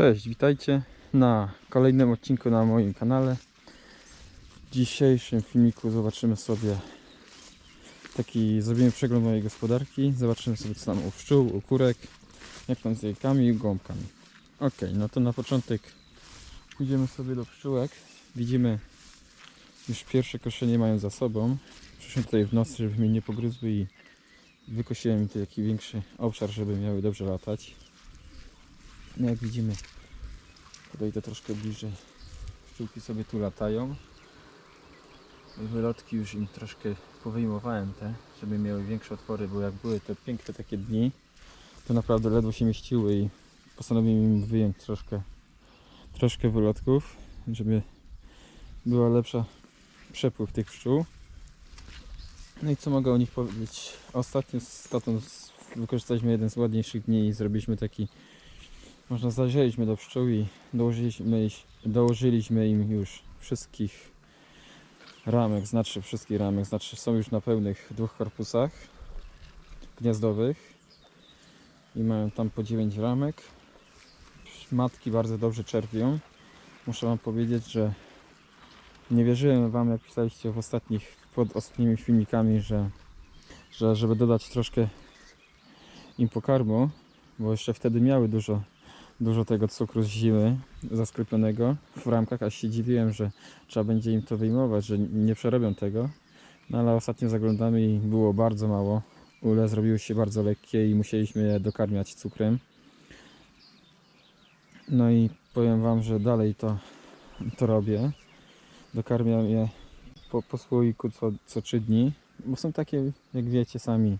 Cześć, witajcie na kolejnym odcinku na moim kanale. W dzisiejszym filmiku zobaczymy sobie taki, zrobimy przegląd mojej gospodarki. Zobaczymy sobie co tam u pszczół, u kurek, jak tam z jajkami i gąbkami. Ok, no to na początek pójdziemy sobie do pszczółek. Widzimy, już pierwsze koszenie mają za sobą. Przyszłem tutaj w nocy, żeby mnie nie pogryzły i wykosiłem im tu taki większy obszar, żeby miały dobrze latać. No jak widzimy, podejdę troszkę bliżej. Pszczółki sobie tu latają. Wylotki już im troszkę powyjmowałem te, żeby miały większe otwory, bo jak były te piękne takie dni, to naprawdę ledwo się mieściły i postanowiłem im wyjąć troszkę, troszkę wylotków, żeby była lepsza przepływ tych pszczół. No i co mogę o nich powiedzieć? Ostatnio z tatą wykorzystaliśmy jeden z ładniejszych dni i zrobiliśmy taki można zajrzeliśmy do pszczół i dołożyliśmy, dołożyliśmy im już wszystkich ramek, znaczy wszystkich ramek, znaczy są już na pełnych dwóch korpusach gniazdowych i mają tam po 9 ramek. Matki bardzo dobrze czerpią. Muszę Wam powiedzieć, że nie wierzyłem Wam, jak pisaliście w ostatnich, pod ostatnimi filmikami, że, że żeby dodać troszkę im pokarmu, bo jeszcze wtedy miały dużo dużo tego cukru z zimy zasklepionego w ramkach, aż się dziwiłem, że trzeba będzie im to wyjmować, że nie przerobią tego. No ale ostatnio zaglądamy i było bardzo mało. Ule zrobiły się bardzo lekkie i musieliśmy je dokarmiać cukrem. No i powiem Wam, że dalej to, to robię. Dokarmiam je po, po słoiku co, co 3 dni, bo są takie, jak wiecie sami,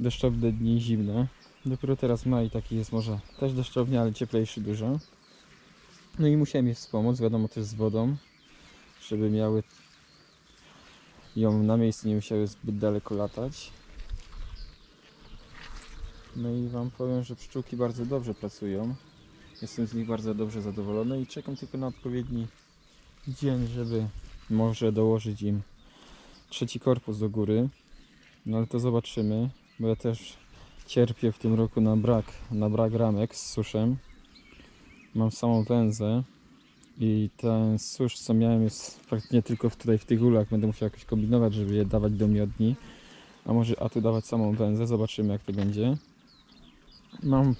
deszczowne dni, zimne. Dopiero teraz maj taki jest może też deszczownie, ale cieplejszy dużo. No i musiałem je wspomóc, wiadomo też z wodą, żeby miały ją na miejscu, nie musiały zbyt daleko latać. No i Wam powiem, że pszczółki bardzo dobrze pracują. Jestem z nich bardzo dobrze zadowolony i czekam tylko na odpowiedni dzień, żeby może dołożyć im trzeci korpus do góry. No ale to zobaczymy, bo ja też cierpię w tym roku na brak, na brak ramek z suszem. Mam samą węzę i ten susz co miałem jest praktycznie tylko tutaj w tych ulach. Będę musiał jakoś kombinować, żeby je dawać do miodni. A może a tu dawać samą węzę, zobaczymy jak to będzie. Mam,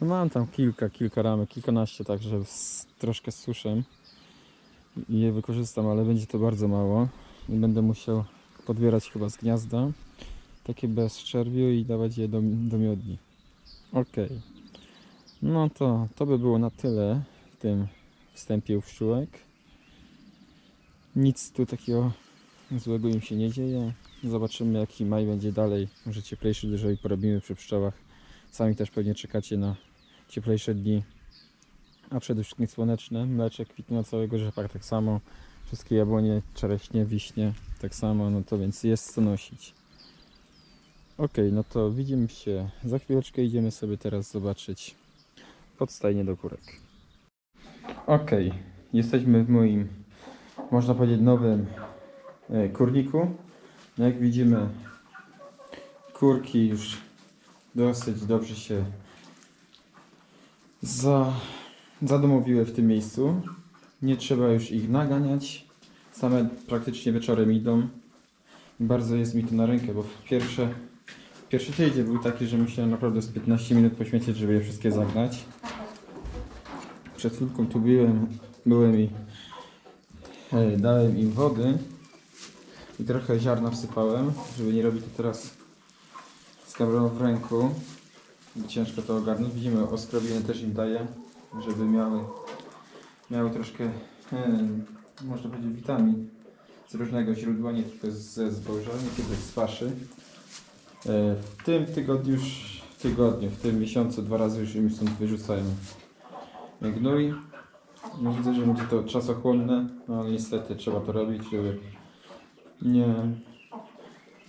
no mam tam kilka, kilka ramek, kilkanaście także z, troszkę z suszem i je wykorzystam, ale będzie to bardzo mało i będę musiał podbierać chyba z gniazda takie bez czerwiu i dawać je do, do miodni. Ok. No to to by było na tyle w tym wstępie u pszczółek. Nic tu takiego złego im się nie dzieje. Zobaczymy jaki maj będzie dalej. Może cieplejszy dużo i porobimy przy pszczołach. Sami też pewnie czekacie na cieplejsze dni. A przede wszystkim słoneczne. Mleczek kwitnie całego rzepak tak samo. Wszystkie jabłonie, czereśnie, wiśnie tak samo. No to więc jest co nosić. Ok, no to widzimy się za chwileczkę. Idziemy sobie teraz zobaczyć podstajnie do kurek. Ok, jesteśmy w moim, można powiedzieć, nowym e, kurniku. No jak widzimy, kurki już dosyć dobrze się za, zadomowiły w tym miejscu. Nie trzeba już ich naganiać. Same praktycznie wieczorem idą. Bardzo jest mi to na rękę, bo pierwsze Pierwszy tydzień był taki, że musiałem naprawdę z 15 minut poświęcić, żeby je wszystkie zagnać. Przed chwilką tu byłem, byłem i e, dałem im wody i trochę ziarna wsypałem, żeby nie robić to teraz z kamerą w ręku. Ciężko to ogarnąć. Widzimy, oskrobiny też im daję, żeby miały, miały troszkę, e, można powiedzieć, witamin z różnego źródła, nie tylko ze zboża, niekiedy z paszy. E, W tym tygodniu już, tygodniu, w tym miesiącu dwa razy już im stąd wyrzucają gnój. No widzę, że będzie to czasochłonne, no ale niestety trzeba to robić, żeby nie,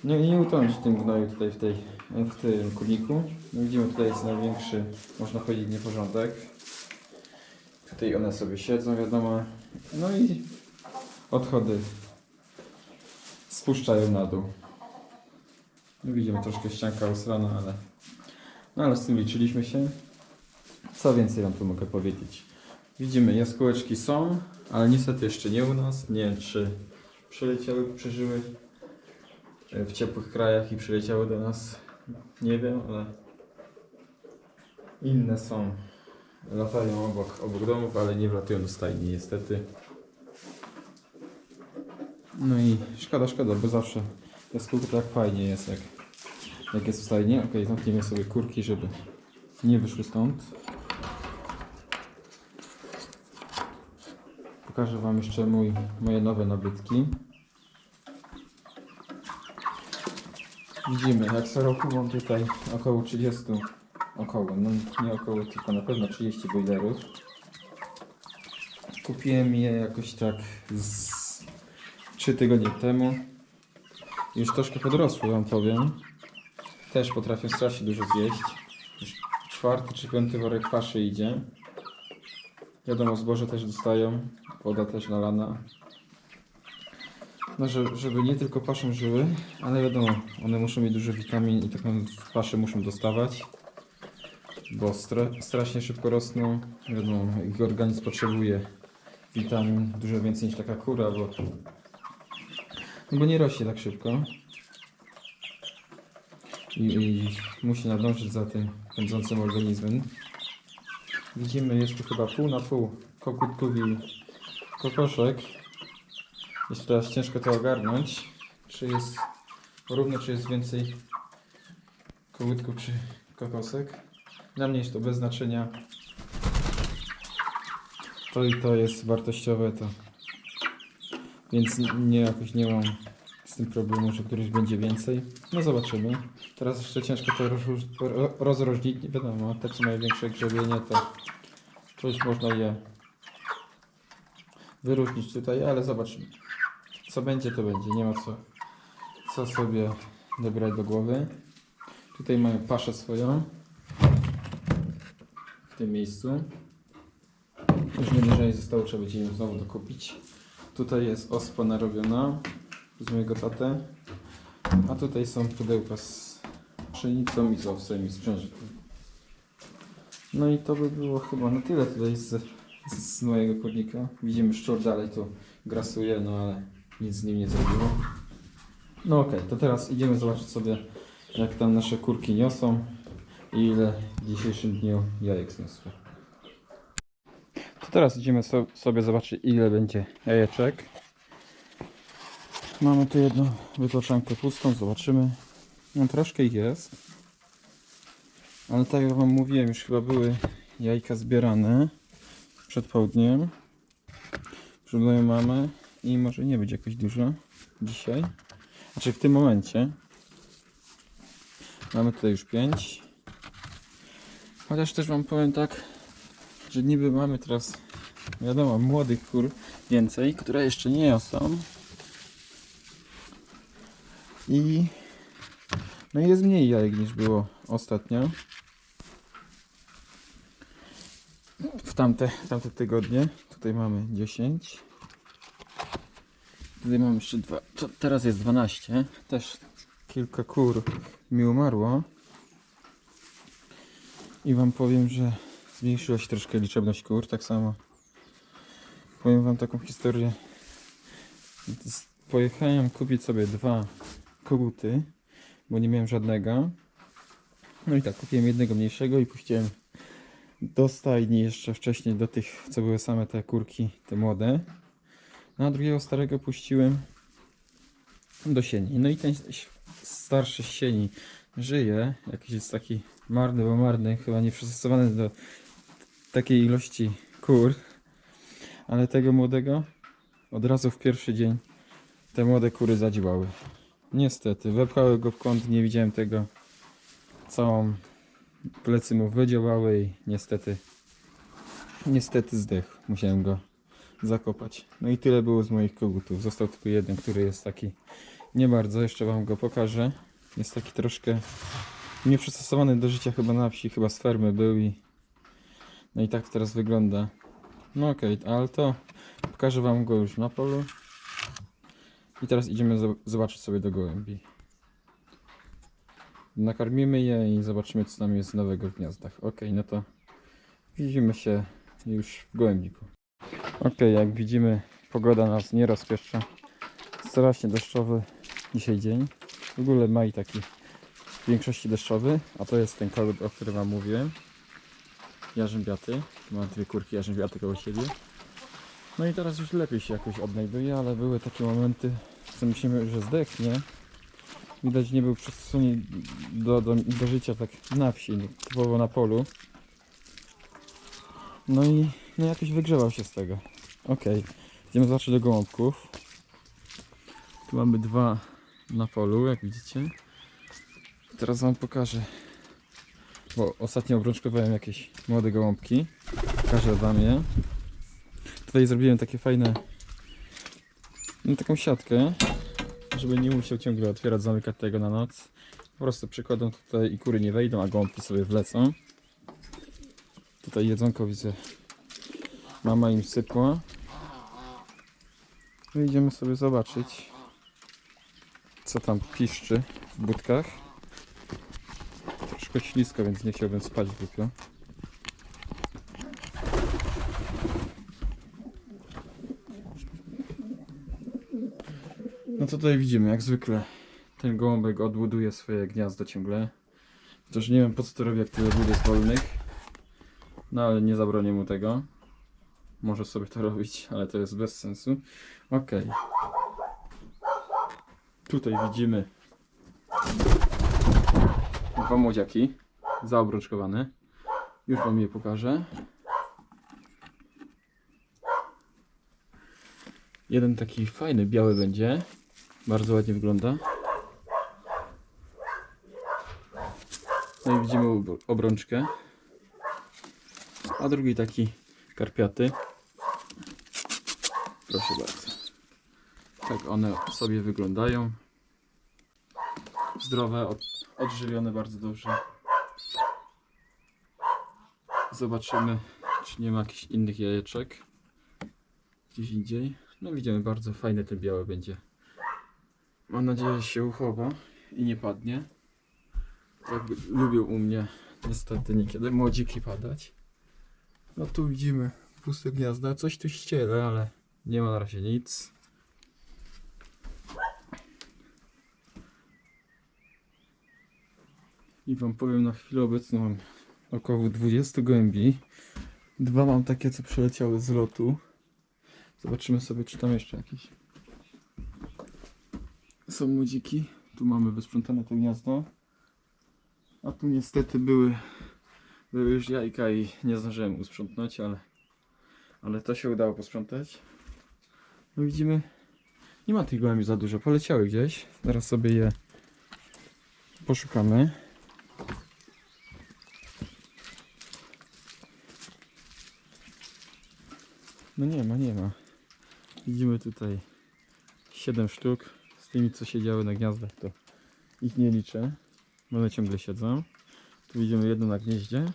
nie, nie utonąć w tym gnoju tutaj w, tej, w tym kurniku. No widzimy tutaj jest największy, można powiedzieć, nieporządek. Tutaj one sobie siedzą, wiadomo. No i odchody spuszczają na dół. No widzimy troszkę ścianka usrana, ale no ale z tym liczyliśmy się. Co więcej wam tu mogę powiedzieć? Widzimy, jaskółeczki są, ale niestety jeszcze nie u nas. Nie wiem, czy przyleciały, przeżyły w ciepłych krajach i przyleciały do nas. Nie wiem, ale inne są. Latają obok, obok domów, ale nie wlatują do stajni niestety. No i szkoda, szkoda, bo zawsze jaskółka tak fajnie jest, jak, jak jest w stajni. Ok, zamkniemy sobie kurki, żeby nie wyszły stąd. Pokażę Wam jeszcze mój, moje nowe nabytki. Widzimy, jak co roku mam tutaj około 30, około, no nie około, tylko na pewno 30 boilerów. Kupiłem je jakoś tak z 3 tygodnie temu. Już troszkę podrosły, Wam powiem. Też potrafią strasznie dużo zjeść. Już czwarty czy piąty worek paszy idzie. Wiadomo, zboże też dostają, woda też nalana. No, że, żeby nie tylko paszą żyły, ale wiadomo, one muszą mieć dużo witamin i taką paszę muszą dostawać, bo stra strasznie szybko rosną. Wiadomo, ich organizm potrzebuje witamin dużo więcej niż taka kura, bo, bo nie rośnie tak szybko. I, i musi nadążyć za tym pędzącym organizmem. Widzimy, jest tu chyba pół na pół kokutków i kokoszek. Jest teraz ciężko to ogarnąć. Czy jest równo, czy jest więcej kołutków, czy kokosek. Dla mnie jest to bez znaczenia. To i to jest wartościowe, to więc nie jakoś nie mam z tym problemu, że któryś będzie więcej. No zobaczymy. Teraz jeszcze ciężko to rozróż- ro- rozróżnić. Nie wiadomo, te co mają większe grzebienie, to coś można je wyróżnić tutaj, ale zobaczymy. Co będzie, to będzie. Nie ma co, co sobie dobrać do głowy. Tutaj mają paszę swoją. W tym miejscu. Już nie dużo jej zostało, trzeba będzie ją znowu dokupić. Tutaj jest ospa narobiona z mojego tatę. A tutaj są pudełka z pszenicą i z owsem i z książką. No i to by było chyba na tyle tutaj z, z mojego kurnika. Widzimy szczur dalej tu grasuje, no ale nic z nim nie zrobiło. No okej, to teraz idziemy zobaczyć sobie jak tam nasze kurki niosą i ile w dzisiejszym dniu jajek zniosły. Teraz idziemy so, sobie zobaczyć ile będzie jajeczek. Mamy tu jedną wytłaczankę pustą, zobaczymy. No troszkę ich jest. Ale tak jak wam mówiłem, już chyba były jajka zbierane przed południem. Przed moją mamę i może nie być jakoś dużo dzisiaj. Znaczy w tym momencie. Mamy tutaj już 5. Chociaż też wam powiem tak, że niby mamy teraz wiadomo młodych kur więcej, które jeszcze nie są. I no jest mniej jajek niż było ostatnio. W tamte, tamte tygodnie. Tutaj mamy 10. Tutaj mamy jeszcze dwa. To teraz jest 12. Też kilka kur mi umarło. I wam powiem, że zmniejszyła się troszkę liczebność kur. Tak samo powiem wam taką historię. Pojechałem kupić sobie dwa koguty, bo nie miałem żadnego. No i tak, kupiłem jednego mniejszego i puściłem do stajni jeszcze wcześniej, do tych, co były same te kurki, te młode. No a drugiego starego puściłem do sieni. No i ten starszy sieni żyje, jakiś jest taki marny, bo marny, chyba nie przystosowany do takiej ilości kur. Ale tego młodego od razu w pierwszy dzień te młode kury zadziłały. Niestety, wepchały go w kąt, nie widziałem tego. Całą plecy mu wydziałały i niestety, niestety zdechł. Musiałem go zakopać. No i tyle było z moich kogutów. Został tylko jeden, który jest taki nie bardzo. Jeszcze wam go pokażę. Jest taki troszkę nieprzystosowany do życia chyba na wsi, chyba z fermy był i no i tak to teraz wygląda. No okej, ale to pokażę wam go już na polu. I teraz idziemy zo- zobaczyć sobie do gołębi. Nakarmimy je i zobaczymy co tam jest nowego w gniazdach. Ok, no to Widzimy się już w gołębniku. Ok, jak widzimy, pogoda nas nie rozpieszcza. Strasznie deszczowy dzisiaj dzień. W ogóle maj taki w większości deszczowy, a to jest ten kogut, o którym wam mówiłem. Jarzębiaty. Mam dwie kurki jarzębiaty koło siebie. No i teraz już lepiej się jakoś odnajduje, ale były takie momenty, co myślimy, że zdechnie. Widać nie był przystosowany do, do, do życia tak na wsi, typowo na polu. No i no jakoś wygrzewał się z tego. Okej, idziemy zobaczyć do gołąbków. Tu mamy dwa na polu, jak widzicie. Teraz wam pokażę. Bo ostatnio obrączkowałem jakieś młode gołąbki. Pokażę wam je. Tutaj zrobiłem takie fajne. No, taką siatkę, żeby nie musiał ciągle otwierać, zamykać tego na noc. Po prostu przykładam tutaj i kury nie wejdą, a gołąbki sobie wlecą. Tutaj jedzonko widzę. Mama im sypła. No idziemy sobie zobaczyć, co tam piszczy w budkach. Troszkę ślisko, więc nie chciałbym spać głupio. No to tutaj widzimy, jak zwykle ten gołąbek odbuduje swoje gniazdo ciągle. Chociaż nie wiem po co to robi, jak tyle bud jest wolnych. No ale nie zabronię mu tego. Może sobie to robić, ale to jest bez sensu. Okej. Tutaj widzimy dwa młodziaki zaobrączkowane. Już wam je pokażę. Jeden taki fajny, biały będzie. Bardzo ładnie wygląda. No i widzimy ob- obrączkę. A drugi taki karpiaty. Proszę bardzo. Tak one sobie wyglądają. Zdrowe, odżywione bardzo dobrze. Zobaczymy, czy nie ma jakichś innych jajeczek. Gdzieś indziej. No widzimy, bardzo fajny ten biały będzie. Mam nadzieję, że się uchowa i nie padnie. Tak lubią u mnie niestety niekiedy młodziki padać. No tu widzimy puste gniazda, coś tu ściele, ale nie ma na razie nic. I wam powiem na chwilę obecną mam około 20 gołębi. Dwa mam takie, co przyleciały z lotu. Zobaczymy sobie, czy tam jeszcze jakieś są młodziki. Tu mamy wysprzątane to gniazdo. A tu niestety były, były już jajka i nie zdążyłem usprzątnąć, ale, ale to się udało posprzątać. No widzimy, nie ma tych gołębi za dużo, poleciały gdzieś. Zaraz sobie je poszukamy. No nie ma, nie ma. Widzimy tutaj 7 sztuk. Z tymi co siedziały na gniazdach to ich nie liczę. One ciągle siedzą. Tu widzimy jedno na gnieździe.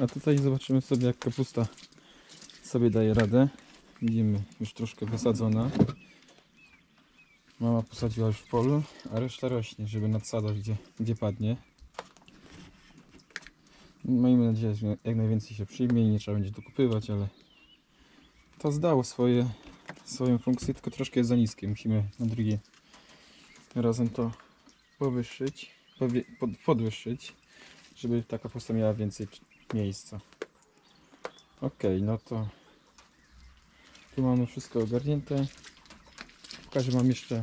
A tutaj zobaczymy sobie jak kapusta sobie daje radę. Widzimy już troszkę wysadzona. Mama posadziła już w polu, a reszta rośnie, żeby nadsadzać gdzie, gdzie padnie. Miejmy nadzieję, że jak najwięcej się przyjmie i nie trzeba będzie dokupywać, ale to zdało swoje, swoją funkcję, tylko troszkę jest za niskie. Musimy na drugie razem to powyższyć, powie, pod, podwyższyć, żeby ta kapusta miała więcej miejsca. Ok, no to tu mamy wszystko ogarnięte. Pokażę Wam jeszcze,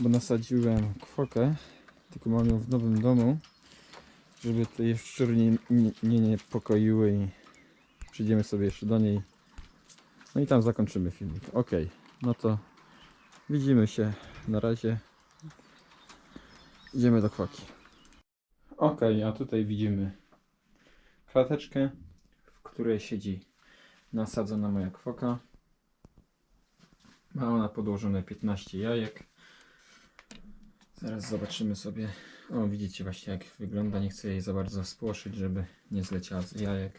bo nasadziłem kwokę, tylko mam ją w nowym domu, żeby te jaszczury nie, nie, nie niepokoiły i przyjdziemy sobie jeszcze do niej. No i tam zakończymy filmik. Ok, no to widzimy się na razie. Idziemy do kwaki. Ok, a tutaj widzimy klateczkę, w której siedzi nasadzona moja kwoka. Ma ona podłożone 15 jajek. Zaraz zobaczymy sobie. O, widzicie właśnie jak wygląda. Nie chcę jej za bardzo spłoszyć, żeby nie zleciała z jajek.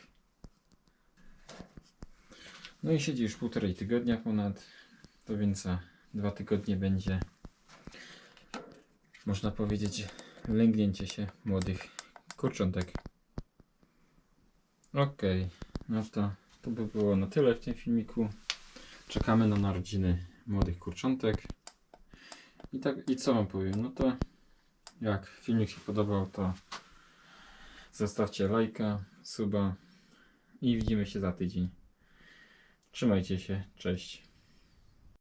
No i siedzi już półtorej tygodnia ponad. To więc za dwa tygodnie będzie można powiedzieć lęgnięcie się młodych kurczątek. Okej, no to to by było na tyle w tym filmiku. Czekamy na narodziny młodych kurczątek. I tak, i co wam powiem? No to jak filmik się podobał, to zostawcie lajka, suba i widzimy się za tydzień. Trzymajcie się, cześć.